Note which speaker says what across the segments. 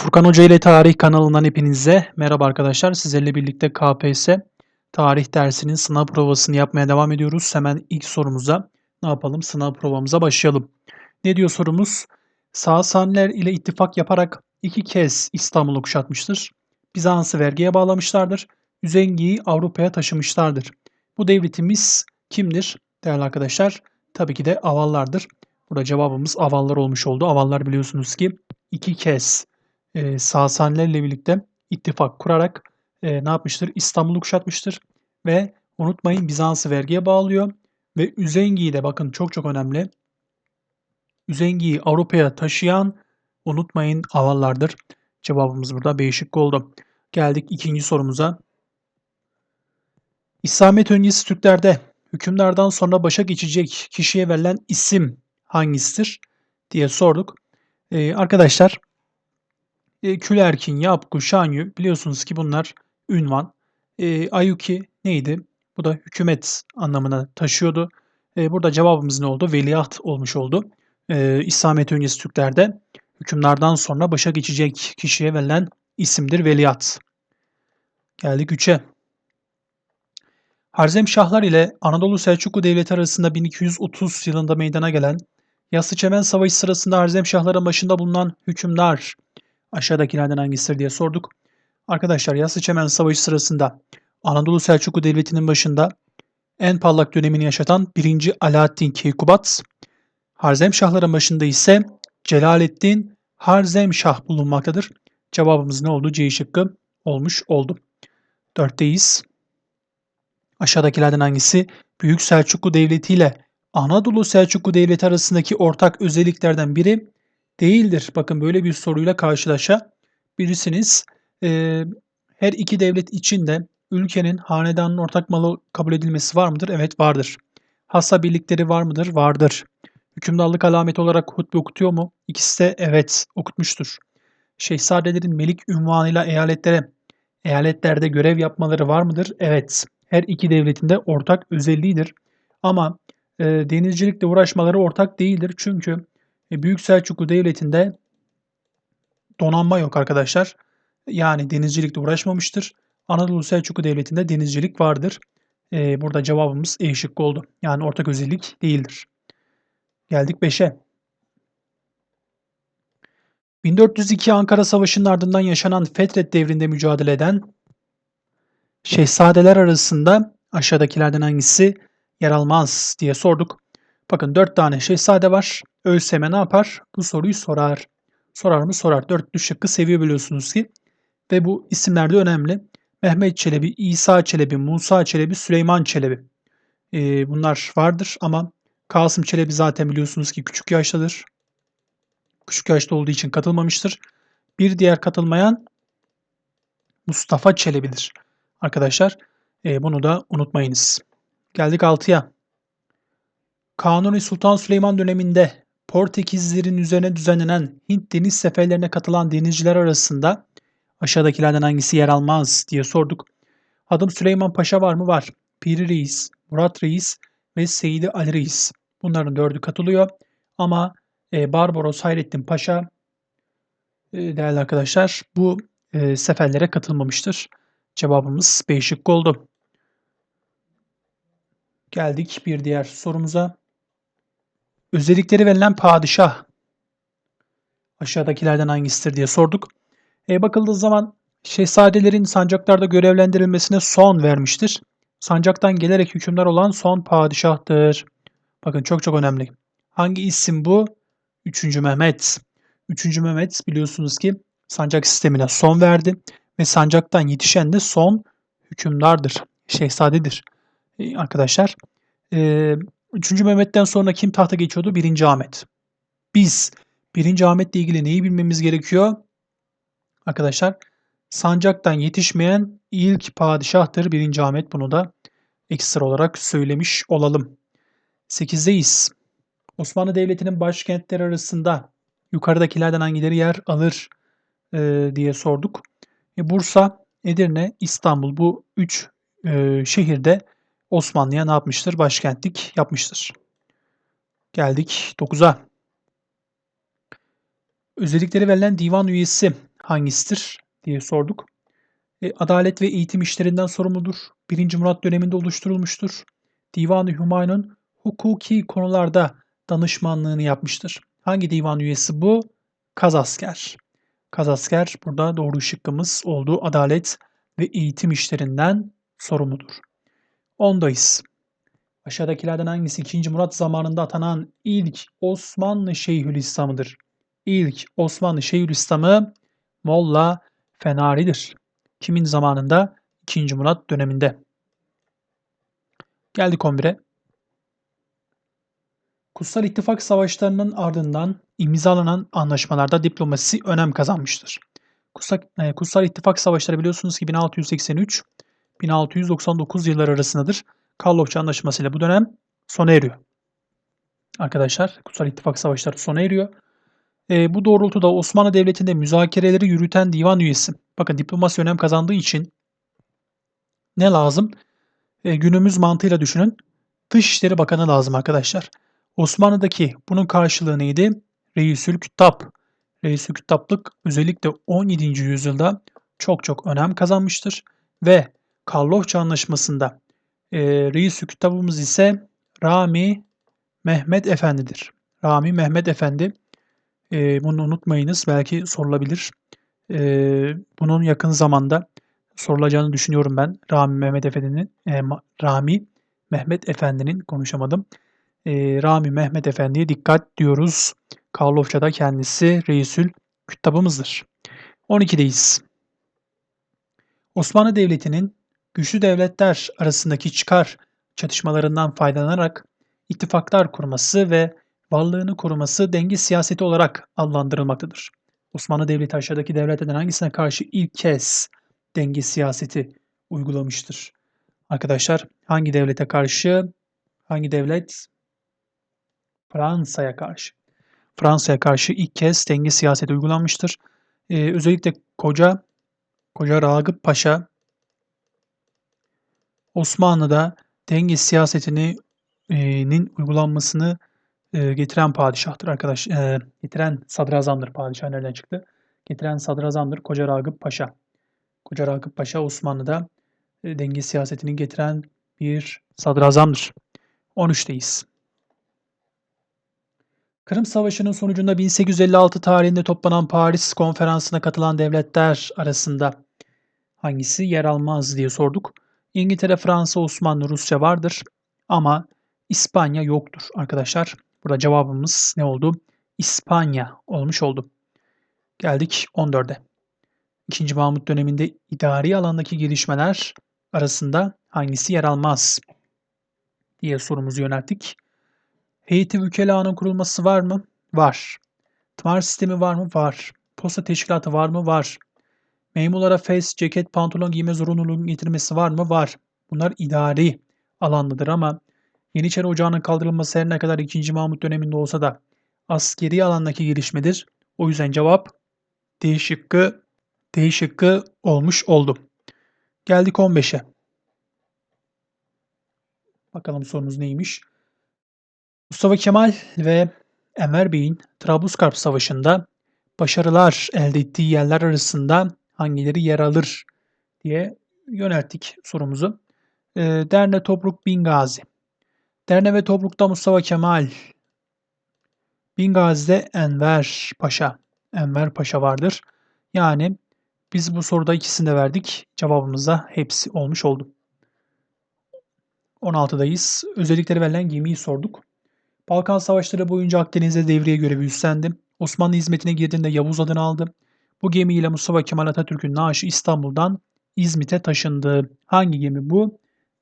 Speaker 1: Furkan Hoca ile Tarih kanalından hepinize merhaba arkadaşlar. Sizlerle birlikte KPSS tarih dersinin sınav provasını yapmaya devam ediyoruz. Hemen ilk sorumuza ne yapalım? Sınav provamıza başlayalım. Ne diyor sorumuz? Sasaniler ile ittifak yaparak iki kez İstanbul'u kuşatmıştır. Bizans'ı vergiye bağlamışlardır. Üzengi'yi Avrupa'ya taşımışlardır. Bu devletimiz kimdir değerli arkadaşlar? Tabii ki de Avallardır. Burada cevabımız Avallar olmuş oldu. Avallar biliyorsunuz ki iki kez e, Sasanilerle birlikte ittifak kurarak e, ne yapmıştır? İstanbul'u kuşatmıştır ve unutmayın Bizans'ı vergiye bağlıyor ve Üzengi'yi de bakın çok çok önemli. Üzengi'yi Avrupa'ya taşıyan unutmayın Avallardır. Cevabımız burada B şıkkı oldu. Geldik ikinci sorumuza. İslamiyet öncesi Türklerde hükümlerden sonra başa geçecek kişiye verilen isim hangisidir diye sorduk. Ee, arkadaşlar e, Külerkin, Yapgu, Şanyu biliyorsunuz ki bunlar ünvan. E, Ayuki neydi? Bu da hükümet anlamına taşıyordu. E, burada cevabımız ne oldu? Veliaht olmuş oldu. E, İslamiyet öncesi Türklerde hükümlerden sonra başa geçecek kişiye verilen isimdir veliaht. Geldik 3'e. Harzemşahlar ile Anadolu Selçuklu Devleti arasında 1230 yılında meydana gelen Yassıçemen Savaşı sırasında Harzemşahların başında bulunan hükümdar aşağıdakilerden hangisidir diye sorduk. Arkadaşlar Yassıçemen Savaşı sırasında Anadolu Selçuklu Devleti'nin başında en parlak dönemini yaşatan 1. Alaaddin Keykubat, Harzemşahların başında ise Celaleddin Harzemşah bulunmaktadır. Cevabımız ne oldu? C şıkkı olmuş oldu. Dörtteyiz. Aşağıdakilerden hangisi Büyük Selçuklu Devleti ile Anadolu Selçuklu Devleti arasındaki ortak özelliklerden biri değildir? Bakın böyle bir soruyla karşılaşabilirsiniz. Ee, her iki devlet için de ülkenin hanedanın ortak malı kabul edilmesi var mıdır? Evet vardır. Hassa birlikleri var mıdır? Vardır. Hükümdarlık alameti olarak hutbe okutuyor mu? İkisi de evet okutmuştur. Şehzadelerin melik ünvanıyla eyaletlere, eyaletlerde görev yapmaları var mıdır? Evet. Her iki devletin de ortak özelliğidir. Ama e, denizcilikle uğraşmaları ortak değildir. Çünkü e, Büyük Selçuklu Devleti'nde donanma yok arkadaşlar. Yani denizcilikle uğraşmamıştır. Anadolu Selçuklu Devleti'nde denizcilik vardır. E, burada cevabımız E şıkkı oldu. Yani ortak özellik değildir. Geldik 5'e. 1402 Ankara Savaşı'nın ardından yaşanan Fetret devrinde mücadele eden şehzadeler arasında aşağıdakilerden hangisi yer almaz diye sorduk. Bakın 4 tane şehzade var. ÖSYM ne yapar? Bu soruyu sorar. Sorar mı? Sorar. 4 şıkkı seviyor biliyorsunuz ki. Ve bu isimler de önemli. Mehmet Çelebi, İsa Çelebi, Musa Çelebi, Süleyman Çelebi. Ee, bunlar vardır ama Kasım Çelebi zaten biliyorsunuz ki küçük yaştadır. Küçük yaşta olduğu için katılmamıştır. Bir diğer katılmayan Mustafa Çelebi'dir. Arkadaşlar e, bunu da unutmayınız. Geldik 6'ya. Kanuni Sultan Süleyman döneminde Portekizlerin üzerine düzenlenen Hint deniz seferlerine katılan denizciler arasında aşağıdakilerden hangisi yer almaz diye sorduk. Adım Süleyman Paşa var mı? Var. Piri Reis, Murat Reis ve Seyidi Ali Reis. Bunların dördü katılıyor. Ama e, Barbaros Hayrettin Paşa e, değerli arkadaşlar bu e, seferlere katılmamıştır. Cevabımız B şıkkı oldu. Geldik bir diğer sorumuza. Özellikleri verilen padişah aşağıdakilerden hangisidir diye sorduk. E, bakıldığı zaman şehzadelerin sancaklarda görevlendirilmesine son vermiştir. Sancaktan gelerek hükümdar olan son padişahtır. Bakın çok çok önemli. Hangi isim bu? 3. Mehmet. 3. Mehmet biliyorsunuz ki sancak sistemine son verdi ve sancaktan yetişen de son hükümdardır, şehzadedir. Ee, arkadaşlar, e, 3. Mehmet'ten sonra kim tahta geçiyordu? 1. Ahmet. Biz 1. Ahmet'le ilgili neyi bilmemiz gerekiyor? Arkadaşlar, sancaktan yetişmeyen ilk padişahtır 1. Ahmet. Bunu da ekstra olarak söylemiş olalım. 8'deyiz. Osmanlı Devleti'nin başkentleri arasında yukarıdakilerden hangileri yer alır e, diye sorduk. E, Bursa, Edirne, İstanbul bu üç e, şehirde Osmanlı'ya ne yapmıştır? Başkentlik yapmıştır. Geldik 9'a. Özellikleri verilen divan üyesi hangisidir diye sorduk. E, adalet ve eğitim işlerinden sorumludur. 1. Murat döneminde oluşturulmuştur. Divan-ı Hümayun'un hukuki konularda danışmanlığını yapmıştır. Hangi divan üyesi bu? Kazasker. Kazasker burada doğru şıkkımız olduğu adalet ve eğitim işlerinden sorumludur. Ondayız. Aşağıdakilerden hangisi 2. Murat zamanında atanan ilk Osmanlı Şeyhülislam'ıdır? İlk Osmanlı Şeyhülislam'ı Molla Fenari'dir. Kimin zamanında? 2. Murat döneminde. Geldik 11'e. Kutsal İttifak savaşlarının ardından imzalanan anlaşmalarda diplomasi önem kazanmıştır. Kutsal, e, Kutsal İttifak savaşları biliyorsunuz ki 1683-1699 yılları arasındadır. Karlofça Anlaşması ile bu dönem sona eriyor. Arkadaşlar Kutsal İttifak savaşları sona eriyor. E, bu doğrultuda Osmanlı Devleti'nde müzakereleri yürüten divan üyesi. Bakın diplomasi önem kazandığı için ne lazım? E, günümüz mantığıyla düşünün. Dışişleri Bakanı lazım arkadaşlar. Osmanlı'daki bunun karşılığı neydi? Reisül Küttab. Reisül Küttablık özellikle 17. yüzyılda çok çok önem kazanmıştır. Ve Karlofça Anlaşması'nda e, Reisül Küttabımız ise Rami Mehmet Efendi'dir. Rami Mehmet Efendi. E, bunu unutmayınız. Belki sorulabilir. E, bunun yakın zamanda sorulacağını düşünüyorum ben. Rami Mehmet Efendi'nin e, Rami Mehmet Efendi'nin konuşamadım e, Rami Mehmet Efendi'ye dikkat diyoruz. Karlofça'da kendisi Reisül Küttabımızdır. 12'deyiz. Osmanlı Devleti'nin güçlü devletler arasındaki çıkar çatışmalarından faydalanarak ittifaklar kurması ve varlığını koruması denge siyaseti olarak adlandırılmaktadır. Osmanlı Devleti aşağıdaki devletlerden hangisine karşı ilk kez denge siyaseti uygulamıştır? Arkadaşlar hangi devlete karşı? Hangi devlet? Fransa'ya karşı. Fransa'ya karşı ilk kez denge siyaseti uygulanmıştır. Ee, özellikle Koca Koca Ragıp Paşa Osmanlı'da denge siyasetinin uygulanmasını e, getiren padişahtır arkadaş. E, getiren sadrazamdır padişah nereden çıktı? Getiren sadrazamdır Koca Ragıp Paşa. Koca Ragıp Paşa Osmanlı'da e, denge siyasetini getiren bir sadrazamdır. 13'teyiz. Kırım Savaşı'nın sonucunda 1856 tarihinde toplanan Paris Konferansı'na katılan devletler arasında hangisi yer almaz diye sorduk. İngiltere, Fransa, Osmanlı, Rusya vardır ama İspanya yoktur arkadaşlar. Burada cevabımız ne oldu? İspanya olmuş oldu. Geldik 14'e. İkinci Mahmut döneminde idari alandaki gelişmeler arasında hangisi yer almaz diye sorumuzu yönelttik. Heyeti vükelanın kurulması var mı? Var. Tımar sistemi var mı? Var. Posta teşkilatı var mı? Var. Memurlara fes, ceket, pantolon giyme zorunluluğunun getirmesi var mı? Var. Bunlar idari alandadır ama Yeniçeri Ocağı'nın kaldırılması her ne kadar 2. Mahmut döneminde olsa da askeri alandaki gelişmedir. O yüzden cevap D şıkkı, D şıkkı olmuş oldu. Geldik 15'e. Bakalım sorumuz neymiş? Mustafa Kemal ve Enver Bey'in Trablusgarp Savaşı'nda başarılar elde ettiği yerler arasında hangileri yer alır diye yönelttik sorumuzu. E, Derne Tobruk Bingazi. Derne ve Tobruk'ta Mustafa Kemal. Bingazi'de Enver Paşa. Enver Paşa vardır. Yani biz bu soruda ikisini de verdik. Cevabımızda hepsi olmuş oldu. 16'dayız. Özellikleri verilen gemiyi sorduk. Balkan Savaşları boyunca Akdeniz'de devriye görevi üstlendi. Osmanlı hizmetine girdiğinde Yavuz adını aldı. Bu gemiyle Mustafa Kemal Atatürk'ün naaşı İstanbul'dan İzmit'e taşındı. Hangi gemi bu?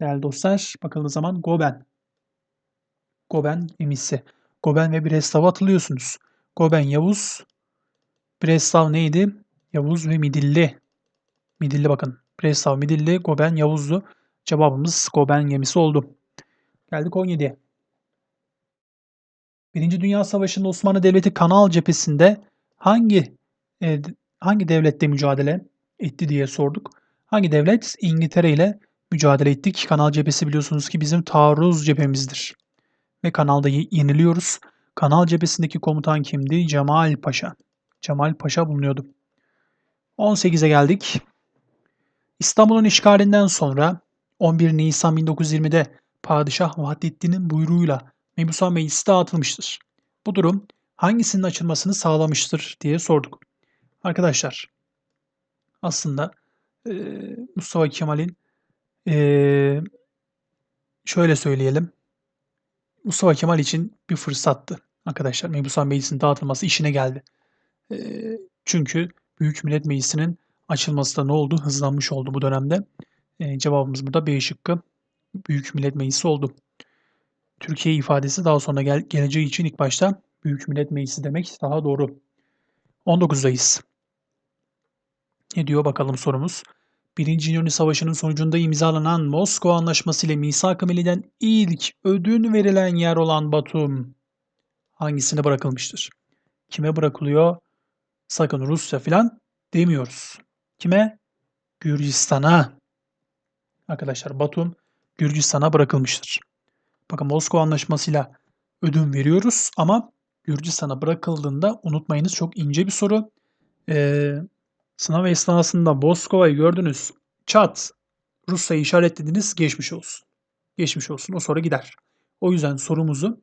Speaker 1: Değerli dostlar bakıldığı zaman Goben. Goben gemisi. Goben ve Breslav'ı hatırlıyorsunuz. Goben Yavuz. Breslav neydi? Yavuz ve Midilli. Midilli bakın. Breslav Midilli, Goben Yavuz'du. Cevabımız Goben gemisi oldu. Geldik 17'ye. Birinci Dünya Savaşı'nda Osmanlı Devleti Kanal cephesinde hangi e, hangi devlette mücadele etti diye sorduk. Hangi devlet? İngiltere ile mücadele ettik. Kanal cephesi biliyorsunuz ki bizim taarruz cephemizdir. Ve kanalda yeniliyoruz. Kanal cephesindeki komutan kimdi? Cemal Paşa. Cemal Paşa bulunuyordu. 18'e geldik. İstanbul'un işgalinden sonra 11 Nisan 1920'de Padişah Vahdettin'in buyruğuyla Mebusa Meclisi dağıtılmıştır. Bu durum hangisinin açılmasını sağlamıştır diye sorduk. Arkadaşlar aslında e, Mustafa Kemal'in e, şöyle söyleyelim. Mustafa Kemal için bir fırsattı arkadaşlar. Mebusan Meclisi'nin dağıtılması işine geldi. E, çünkü Büyük Millet Meclisi'nin açılması da ne oldu? Hızlanmış oldu bu dönemde. E, cevabımız burada B şıkkı. Büyük Millet Meclisi oldu. Türkiye ifadesi daha sonra gel geleceği için ilk başta Büyük Millet Meclisi demek daha doğru. 19'dayız. Ne diyor bakalım sorumuz. Birinci İnönü Savaşı'nın sonucunda imzalanan Moskova Anlaşması ile Misak-ı Milli'den ilk ödün verilen yer olan Batum hangisine bırakılmıştır? Kime bırakılıyor? Sakın Rusya filan demiyoruz. Kime? Gürcistan'a. Arkadaşlar Batum Gürcistan'a bırakılmıştır. Bakın Moskova Anlaşması'yla ödün veriyoruz ama Gürcistan'a bırakıldığında unutmayınız çok ince bir soru. Ee, sınav esnasında Moskova'yı gördünüz. Çat Rusya'yı işaretlediniz geçmiş olsun. Geçmiş olsun o soru gider. O yüzden sorumuzu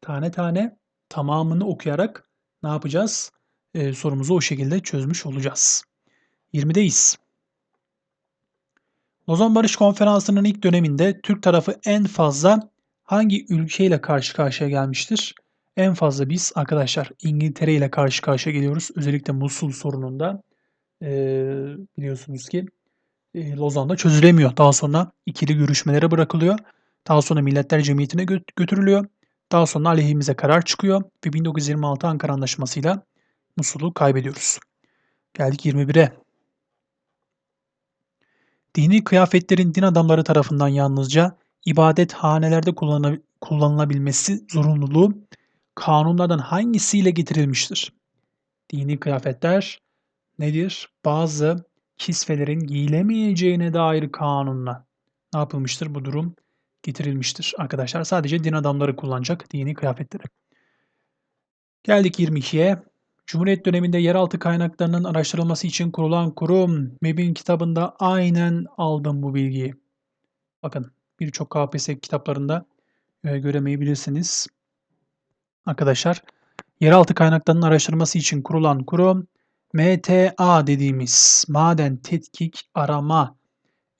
Speaker 1: tane tane tamamını okuyarak ne yapacağız? Ee, sorumuzu o şekilde çözmüş olacağız. 20'deyiz. Lozan Barış Konferansı'nın ilk döneminde Türk tarafı en fazla hangi ülkeyle karşı karşıya gelmiştir? En fazla biz arkadaşlar İngiltere ile karşı karşıya geliyoruz. Özellikle Musul sorununda e, biliyorsunuz ki e, Lozan'da çözülemiyor. Daha sonra ikili görüşmelere bırakılıyor. Daha sonra Milletler Cemiyeti'ne gö götürülüyor. Daha sonra aleyhimize karar çıkıyor ve 1926 Ankara Anlaşması'yla Musul'u kaybediyoruz. Geldik 21'e. Dini kıyafetlerin din adamları tarafından yalnızca ibadet hanelerde kullanılabilmesi zorunluluğu kanunlardan hangisiyle getirilmiştir? Dini kıyafetler nedir? Bazı kisvelerin giyilemeyeceğine dair kanunla ne yapılmıştır? Bu durum getirilmiştir arkadaşlar. Sadece din adamları kullanacak dini kıyafetleri. Geldik 22'ye. Cumhuriyet döneminde yeraltı kaynaklarının araştırılması için kurulan kurum MEB'in kitabında aynen aldım bu bilgiyi. Bakın birçok KPSS kitaplarında e, göremeyebilirsiniz. Arkadaşlar yeraltı kaynaklarının araştırması için kurulan kurum MTA dediğimiz Maden Tetkik Arama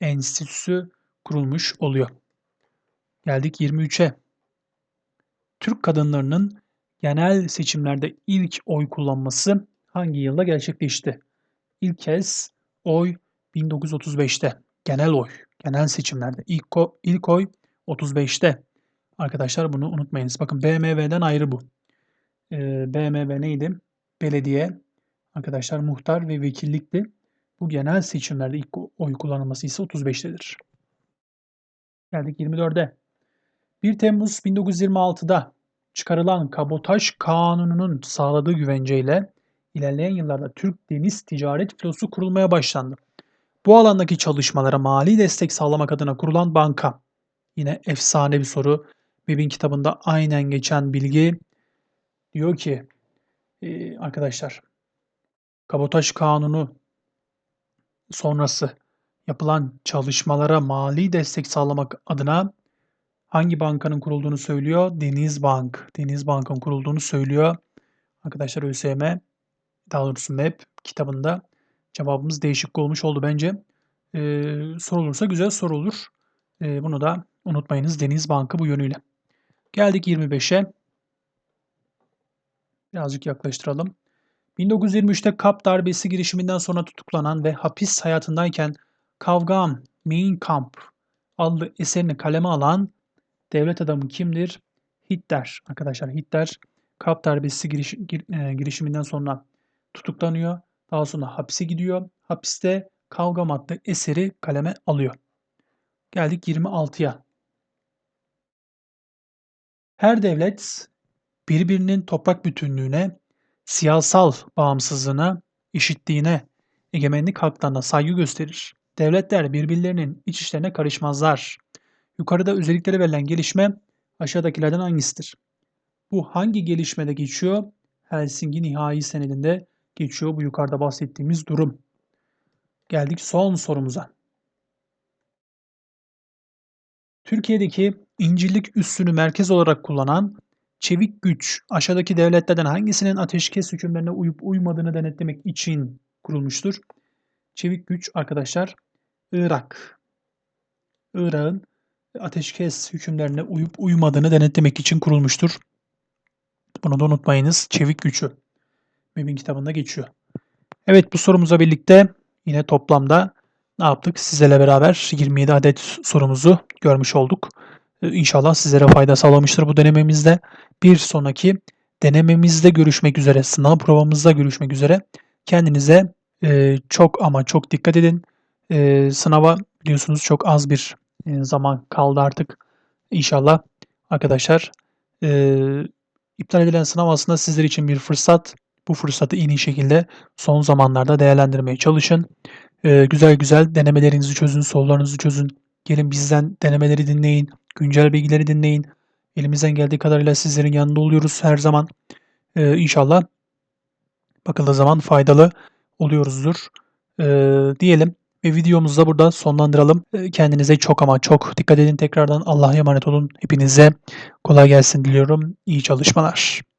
Speaker 1: Enstitüsü kurulmuş oluyor. Geldik 23'e. Türk kadınlarının genel seçimlerde ilk oy kullanması hangi yılda gerçekleşti? İlk kez oy 1935'te. Genel oy, genel seçimlerde ilk, ilk oy 35'te. Arkadaşlar bunu unutmayınız. Bakın BMW'den ayrı bu. Ee, BMW neydi? Belediye, arkadaşlar muhtar ve vekillikti. Bu genel seçimlerde ilk oy kullanılması ise 35'tedir. Geldik 24'e. 1 Temmuz 1926'da çıkarılan kabotaj kanununun sağladığı güvenceyle ilerleyen yıllarda Türk Deniz Ticaret Filosu kurulmaya başlandı. Bu alandaki çalışmalara mali destek sağlamak adına kurulan banka. Yine efsane bir soru. Bib'in kitabında aynen geçen bilgi diyor ki e, arkadaşlar kabotaj kanunu sonrası yapılan çalışmalara mali destek sağlamak adına hangi bankanın kurulduğunu söylüyor? Deniz Bank. Deniz Bank'ın kurulduğunu söylüyor. Arkadaşlar ÖSYM daha doğrusu MEP kitabında cevabımız değişik olmuş oldu bence. Ee, sorulursa güzel sorulur. Ee, bunu da unutmayınız Deniz Bankı bu yönüyle. Geldik 25'e. Birazcık yaklaştıralım. 1923'te Kap darbesi girişiminden sonra tutuklanan ve hapis hayatındayken Kavgam, Mein Kampf adlı eserini kaleme alan devlet adamı kimdir? Hitler. Arkadaşlar Hitler Kap darbesi giriş, gir, e, girişiminden sonra tutuklanıyor. Daha sonra hapse gidiyor. Hapiste Kavgam adlı eseri kaleme alıyor. Geldik 26'ya. Her devlet birbirinin toprak bütünlüğüne, siyasal bağımsızlığına, eşitliğine, egemenlik haklarına saygı gösterir. Devletler birbirlerinin iç işlerine karışmazlar. Yukarıda özelliklere verilen gelişme aşağıdakilerden hangisidir? Bu hangi gelişmede geçiyor? Helsinki Nihai Senedi'nde geçiyor bu yukarıda bahsettiğimiz durum. Geldik son sorumuza. Türkiye'deki İncirlik üssünü merkez olarak kullanan çevik güç aşağıdaki devletlerden hangisinin ateşkes hükümlerine uyup uymadığını denetlemek için kurulmuştur? Çevik güç arkadaşlar Irak. Irak'ın ateşkes hükümlerine uyup uymadığını denetlemek için kurulmuştur. Bunu da unutmayınız. Çevik gücü. Mümin kitabında geçiyor. Evet bu sorumuza birlikte yine toplamda ne yaptık? Sizlerle beraber 27 adet sorumuzu görmüş olduk. Ee, İnşallah sizlere fayda sağlamıştır bu denememizde. Bir sonraki denememizde görüşmek üzere, sınav provamızda görüşmek üzere. Kendinize e, çok ama çok dikkat edin. E, sınava biliyorsunuz çok az bir e, zaman kaldı artık. İnşallah arkadaşlar iptal edilen sınav aslında sizler için bir fırsat. Bu fırsatı en iyi şekilde son zamanlarda değerlendirmeye çalışın. Güzel güzel denemelerinizi çözün, sorularınızı çözün. Gelin bizden denemeleri dinleyin, güncel bilgileri dinleyin. Elimizden geldiği kadarıyla sizlerin yanında oluyoruz her zaman. E, inşallah bakıldığı zaman faydalı oluyoruzdur e, diyelim ve videomuzu da burada sonlandıralım. E, Kendinize çok ama çok dikkat edin. Tekrardan Allah'a emanet olun. Hepinize kolay gelsin diliyorum. İyi çalışmalar.